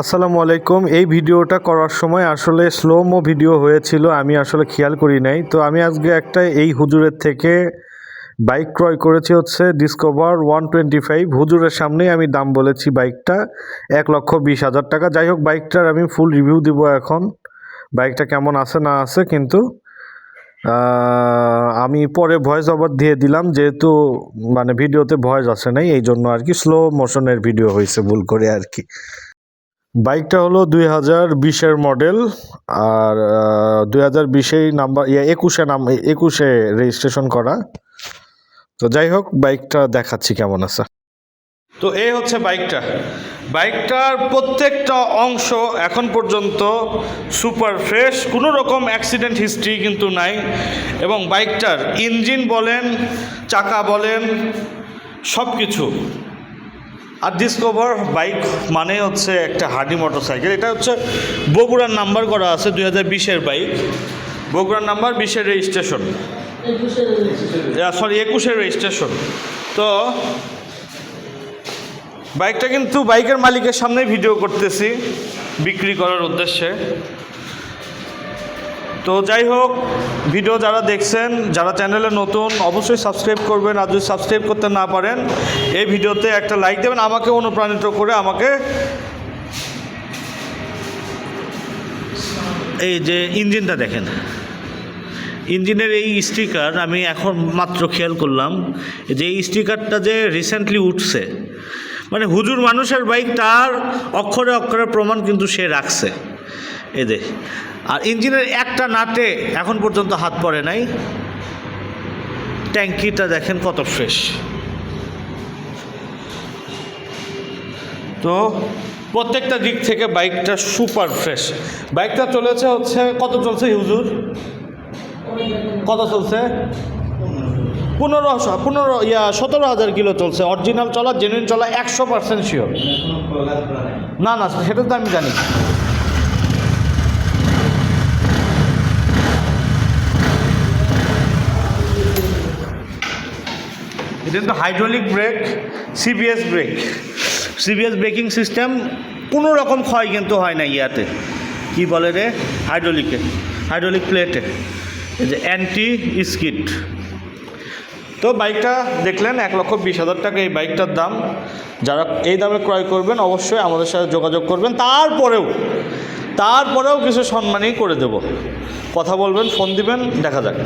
আসসালামু আলাইকুম। এই ভিডিওটা করার সময় আসলে স্লোমো ভিডিও হয়েছিল, আমি আসলে খেয়াল করি নাই। তো আমি আজকে একটা এই হুজুরের থেকে বাইক ক্রয় করেছি হচ্ছে ডিসকভার ওয়ান টোয়েন্টি ফাইভ হুজুরের সামনেই আমি দাম বলেছি বাইকটা এক লক্ষ বিশ হাজার টাকা। যাই হোক বাইকটার আমি ফুল রিভিউ দিব এখন বাইকটা কেমন আছে না আছে, কিন্তু আমি পরে ভয়েস ওভার দিয়ে দিলাম, যেহেতু মানে ভিডিওতে ভয়েস আসে নাই, এই জন্য আর কি স্লো মোশনের ভিডিও হয়েছে ভুল করে আর কি। বাইকটা হলো দুই হাজার বিশের মডেল আর দুই হাজার বিশেই নাম্বার, ইয়া, একুশে নাম, একুশে রেজিস্ট্রেশন করা। তো যাই হোক, বাইকটা দেখাচ্ছি কেমন আছে। তো এই হচ্ছে বাইকটা। বাইকটার প্রত্যেকটা অংশ এখন পর্যন্ত সুপার ফ্রেশ, কোনো রকম অ্যাক্সিডেন্ট হিস্ট্রি কিন্তু নাই। এবং বাইকটার ইঞ্জিন বলেন, চাকা বলেন সব কিছু আর ডিসকভার বাইক মানে হচ্ছে একটা হার্ডি মোটরসাইকেল এটা হচ্ছে বগুড়ার নাম্বার করা আছে দুই হাজার বিশের বাইক বগুড়ার নাম্বার বিশের রেজিস্ট্রেশন সরি একুশের রেজিস্ট্রেশন তো বাইকটা কিন্তু বাইকের মালিকের সামনেই ভিডিও করতেছি, বিক্রি করার উদ্দেশ্যে। তো যাই হোক ভিডিও যারা দেখছেন, যারা চ্যানেলে নতুন, অবশ্যই সাবস্ক্রাইব করবেন। আর যদি সাবস্ক্রাইব করতে না পারেন, এই ভিডিওতে একটা লাইক দেবেন, আমাকে অনুপ্রাণিত করে আমাকে এই যে ইঞ্জিনটা দেখেন। ইঞ্জিনের এই স্টিকার আমি এখন মাত্র খেয়াল করলাম, যে এই স্টিকারটা যে রিসেন্টলি উঠছে মানে হুজুর মানুষের বাইক তার অক্ষরে অক্ষরে প্রমাণ কিন্তু সে রাখছে। এদের আর ইঞ্জিনের একটা নাটে এখন পর্যন্ত হাত পড়ে নাই। ট্যাঙ্কিটা দেখেন কত ফ্রেশ। তো প্রত্যেকটা দিক থেকে বাইকটা সুপার ফ্রেশ। বাইকটা চলেছে হচ্ছে, কত চলছে হুজুর? কত চলছে? পনেরো পনেরো, ইয়া, সতেরো হাজার কিলো চলছে। অরিজিনাল চলা জেনুইন চলা, একশো পার্সেন্ট শিওর না না, সেটা তো আমি জানি। কিন্তু hydraulic brake CBS brake CBS braking system কোনো রকম ক্ষয় কিন্তু হয় না ইয়াতে। কি বলে রে? হাইড্রোলিকে হাইড্রোলিক প্লেটে এই যে অ্যান্টি স্কিট তো বাইকটা দেখলেন, এক লক্ষ বিশ হাজার টাকা এই বাইকটার দাম। যারা এই দামে ক্রয় করবেন, অবশ্যই আমাদের সাথে যোগাযোগ করবেন। তারপরেও তারপরেও কিছু সম্মানই করে দেব। কথা বলবেন, ফোন দিবেন, দেখা যাক।